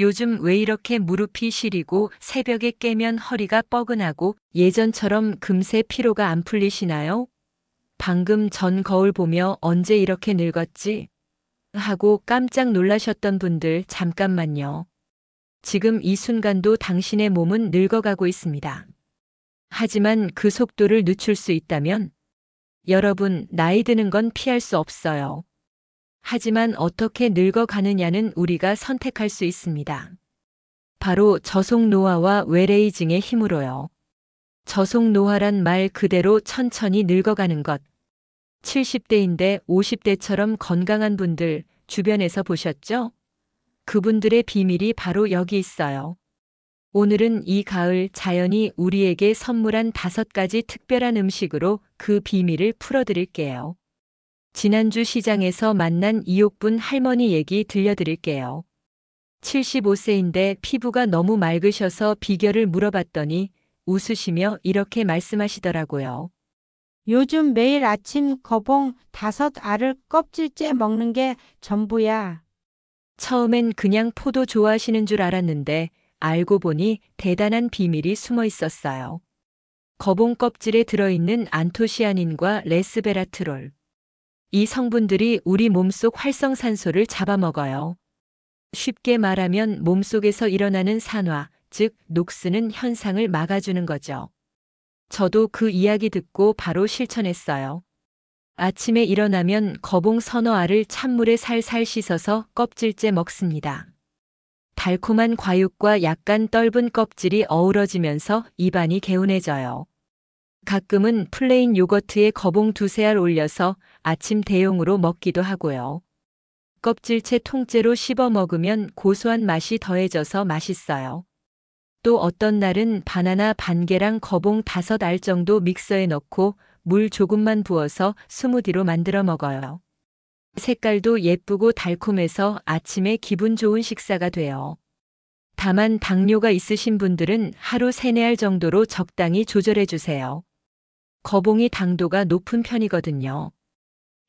요즘 왜 이렇게 무릎이 시리고 새벽에 깨면 허리가 뻐근하고 예전처럼 금세 피로가 안 풀리시나요? 방금 전 거울 보며 언제 이렇게 늙었지? 하고 깜짝 놀라셨던 분들 잠깐만요. 지금 이 순간도 당신의 몸은 늙어가고 있습니다. 하지만 그 속도를 늦출 수 있다면 여러분 나이 드는 건 피할 수 없어요. 하지만 어떻게 늙어가느냐는 우리가 선택할 수 있습니다. 바로 저속 노화와 외레이징의 힘으로요. 저속 노화란 말 그대로 천천히 늙어가는 것. 70대인데 50대처럼 건강한 분들 주변에서 보셨죠? 그분들의 비밀이 바로 여기 있어요. 오늘은 이 가을 자연이 우리에게 선물한 다섯 가지 특별한 음식으로 그 비밀을 풀어드릴게요. 지난주 시장에서 만난 이옥분 할머니 얘기 들려드릴게요. 75세인데 피부가 너무 맑으셔서 비결을 물어봤더니 웃으시며 이렇게 말씀하시더라고요. 요즘 매일 아침 거봉 다섯 알을 껍질째 먹는 게 전부야. 처음엔 그냥 포도 좋아하시는 줄 알았는데 알고 보니 대단한 비밀이 숨어 있었어요. 거봉 껍질에 들어있는 안토시아닌과 레스베라트롤. 이 성분들이 우리 몸속 활성산소를 잡아먹어요. 쉽게 말하면 몸속에서 일어나는 산화, 즉 녹스는 현상을 막아주는 거죠. 저도 그 이야기 듣고 바로 실천했어요. 아침에 일어나면 거봉 서너 알을 찬물에 살살 씻어서 껍질째 먹습니다. 달콤한 과육과 약간 떫은 껍질이 어우러지면서 입안이 개운해져요. 가끔은 플레인 요거트에 거봉 두세 알 올려서 아침 대용으로 먹기도 하고요. 껍질채 통째로 씹어 먹으면 고소한 맛이 더해져서 맛있어요. 또 어떤 날은 바나나 반 개랑 거봉 다섯 알 정도 믹서에 넣고 물 조금만 부어서 스무디로 만들어 먹어요. 색깔도 예쁘고 달콤해서 아침에 기분 좋은 식사가 돼요. 다만 당뇨가 있으신 분들은 하루 세네 알 정도로 적당히 조절해 주세요. 거봉이 당도가 높은 편이거든요.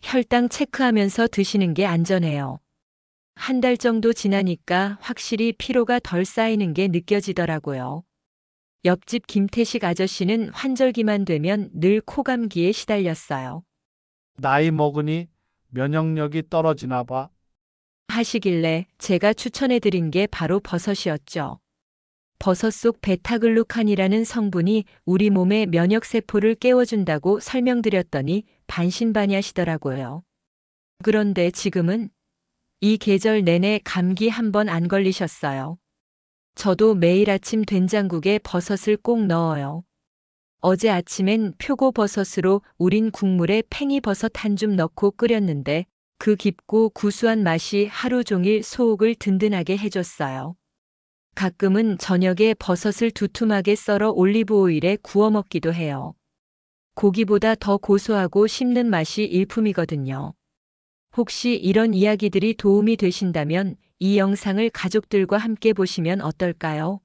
혈당 체크하면서 드시는 게 안전해요. 한 달 정도 지나니까 확실히 피로가 덜 쌓이는 게 느껴지더라고요. 옆집 김태식 아저씨는 환절기만 되면 늘 코감기에 시달렸어요. 나이 먹으니 면역력이 떨어지나 봐. 하시길래 제가 추천해 드린 게 바로 버섯이었죠. 버섯 속 베타글루칸이라는 성분이 우리 몸의 면역세포를 깨워준다고 설명드렸더니 반신반의하시더라고요. 그런데 지금은 이 계절 내내 감기 한 번 안 걸리셨어요. 저도 매일 아침 된장국에 버섯을 꼭 넣어요. 어제 아침엔 표고버섯으로 우린 국물에 팽이버섯 한 줌 넣고 끓였는데 그 깊고 구수한 맛이 하루 종일 소옥을 든든하게 해줬어요. 가끔은 저녁에 버섯을 두툼하게 썰어 올리브 오일에 구워 먹기도 해요. 고기보다 더 고소하고 씹는 맛이 일품이거든요. 혹시 이런 이야기들이 도움이 되신다면 이 영상을 가족들과 함께 보시면 어떨까요?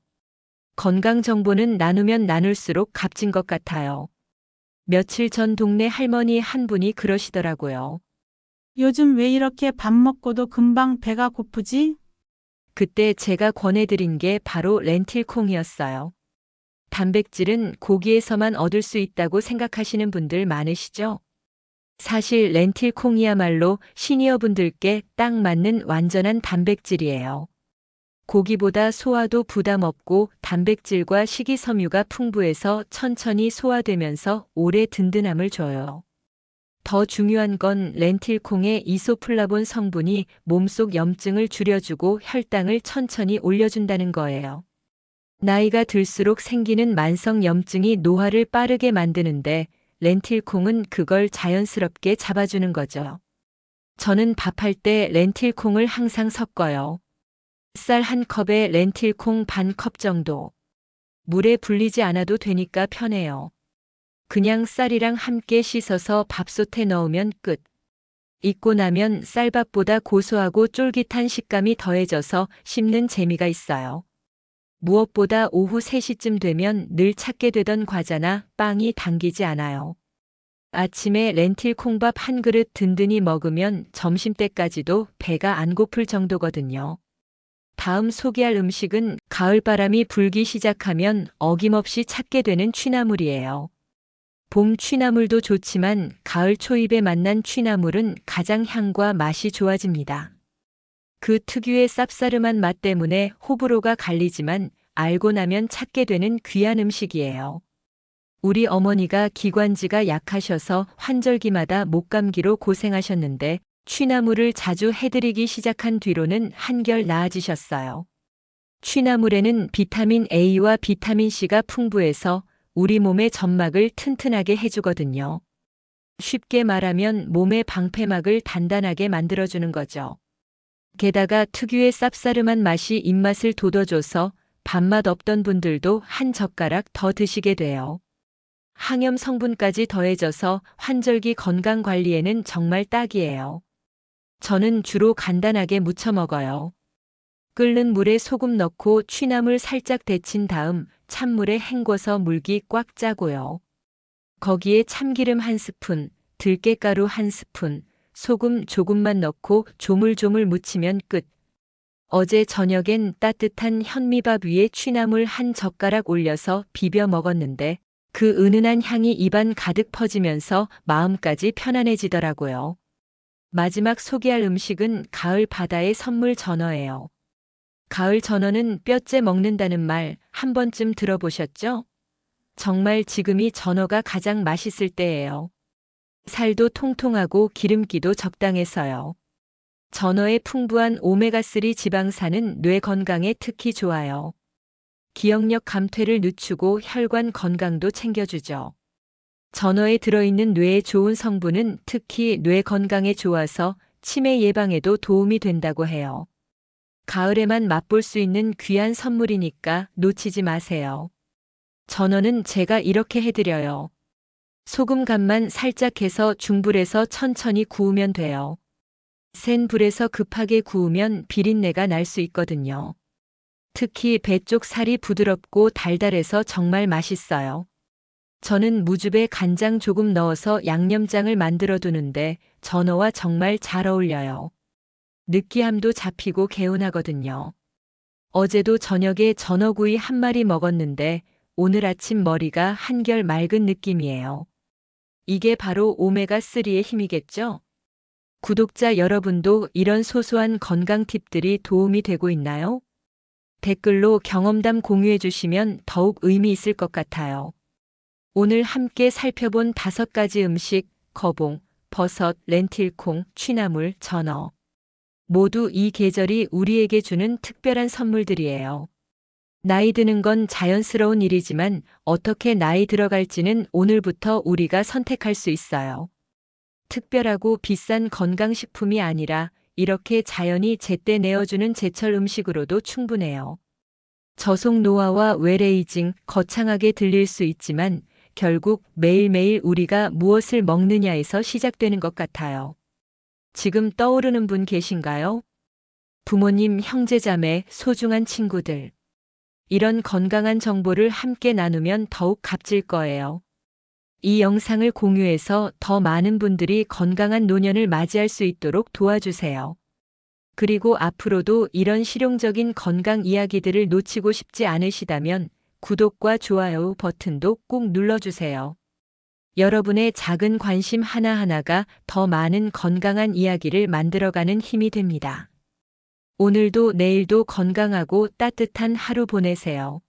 건강 정보는 나누면 나눌수록 값진 것 같아요. 며칠 전 동네 할머니 한 분이 그러시더라고요. 요즘 왜 이렇게 밥 먹고도 금방 배가 고프지? 그때 제가 권해드린 게 바로 렌틸콩이었어요. 단백질은 고기에서만 얻을 수 있다고 생각하시는 분들 많으시죠? 사실 렌틸콩이야말로 시니어 분들께 딱 맞는 완전한 단백질이에요. 고기보다 소화도 부담 없고 단백질과 식이섬유가 풍부해서 천천히 소화되면서 오래 든든함을 줘요. 더 중요한 건 렌틸콩의 이소플라본 성분이 몸속 염증을 줄여주고 혈당을 천천히 올려준다는 거예요. 나이가 들수록 생기는 만성 염증이 노화를 빠르게 만드는데 렌틸콩은 그걸 자연스럽게 잡아주는 거죠. 저는 밥할 때 렌틸콩을 항상 섞어요. 쌀 한 컵에 렌틸콩 반 컵 정도. 물에 불리지 않아도 되니까 편해요. 그냥 쌀이랑 함께 씻어서 밥솥에 넣으면 끝. 익고 나면 쌀밥보다 고소하고 쫄깃한 식감이 더해져서 씹는 재미가 있어요. 무엇보다 오후 3시쯤 되면 늘 찾게 되던 과자나 빵이 당기지 않아요. 아침에 렌틸 콩밥 한 그릇 든든히 먹으면 점심때까지도 배가 안 고플 정도거든요. 다음 소개할 음식은 가을바람이 불기 시작하면 어김없이 찾게 되는 취나물이에요. 봄 취나물도 좋지만 가을 초입에 만난 취나물은 가장 향과 맛이 좋아집니다. 그 특유의 쌉싸름한 맛 때문에 호불호가 갈리지만 알고 나면 찾게 되는 귀한 음식이에요. 우리 어머니가 기관지가 약하셔서 환절기마다 목감기로 고생하셨는데 취나물을 자주 해드리기 시작한 뒤로는 한결 나아지셨어요. 취나물에는 비타민 A와 비타민 C가 풍부해서 우리 몸의 점막을 튼튼하게 해주거든요. 쉽게 말하면 몸의 방패막을 단단하게 만들어주는 거죠. 게다가 특유의 쌉싸름한 맛이 입맛을 돋워줘서 밥맛 없던 분들도 한 젓가락 더 드시게 돼요. 항염 성분까지 더해져서 환절기 건강 관리에는 정말 딱이에요. 저는 주로 간단하게 무쳐 먹어요. 끓는 물에 소금 넣고 취나물 살짝 데친 다음 찬물에 헹궈서 물기 꽉 짜고요. 거기에 참기름 한 스푼, 들깨가루 한 스푼, 소금 조금만 넣고 조물조물 무치면 끝. 어제 저녁엔 따뜻한 현미밥 위에 취나물 한 젓가락 올려서 비벼 먹었는데 그 은은한 향이 입안 가득 퍼지면서 마음까지 편안해지더라고요. 마지막 소개할 음식은 가을 바다의 선물 전어예요. 가을 전어는 뼈째 먹는다는 말 한 번쯤 들어보셨죠? 정말 지금이 전어가 가장 맛있을 때예요. 살도 통통하고 기름기도 적당해서요. 전어의 풍부한 오메가3 지방산은 뇌 건강에 특히 좋아요. 기억력 감퇴를 늦추고 혈관 건강도 챙겨주죠. 전어에 들어있는 뇌에 좋은 성분은 특히 뇌 건강에 좋아서 치매 예방에도 도움이 된다고 해요. 가을에만 맛볼 수 있는 귀한 선물이니까 놓치지 마세요. 전어는 제가 이렇게 해드려요. 소금 간만 살짝 해서 중불에서 천천히 구우면 돼요. 센 불에서 급하게 구우면 비린내가 날 수 있거든요. 특히 배 쪽 살이 부드럽고 달달해서 정말 맛있어요. 저는 무즙에 간장 조금 넣어서 양념장을 만들어 두는데 전어와 정말 잘 어울려요. 느끼함도 잡히고 개운하거든요. 어제도 저녁에 전어구이 한 마리 먹었는데 오늘 아침 머리가 한결 맑은 느낌이에요. 이게 바로 오메가3의 힘이겠죠? 구독자 여러분도 이런 소소한 건강 팁들이 도움이 되고 있나요? 댓글로 경험담 공유해 주시면 더욱 의미 있을 것 같아요. 오늘 함께 살펴본 다섯 가지 음식, 거봉, 버섯, 렌틸콩, 취나물, 전어. 모두 이 계절이 우리에게 주는 특별한 선물들이에요. 나이 드는 건 자연스러운 일이지만 어떻게 나이 들어갈지는 오늘부터 우리가 선택할 수 있어요. 특별하고 비싼 건강식품이 아니라 이렇게 자연이 제때 내어주는 제철 음식으로도 충분해요. 저속 노화와 외레이징 거창하게 들릴 수 있지만 결국 매일매일 우리가 무엇을 먹느냐에서 시작되는 것 같아요. 지금 떠오르는 분 계신가요? 부모님, 형제자매, 소중한 친구들. 이런 건강한 정보를 함께 나누면 더욱 값질 거예요. 이 영상을 공유해서 더 많은 분들이 건강한 노년을 맞이할 수 있도록 도와주세요. 그리고 앞으로도 이런 실용적인 건강 이야기들을 놓치고 싶지 않으시다면 구독과 좋아요 버튼도 꼭 눌러주세요. 여러분의 작은 관심 하나하나가 더 많은 건강한 이야기를 만들어가는 힘이 됩니다. 오늘도 내일도 건강하고 따뜻한 하루 보내세요.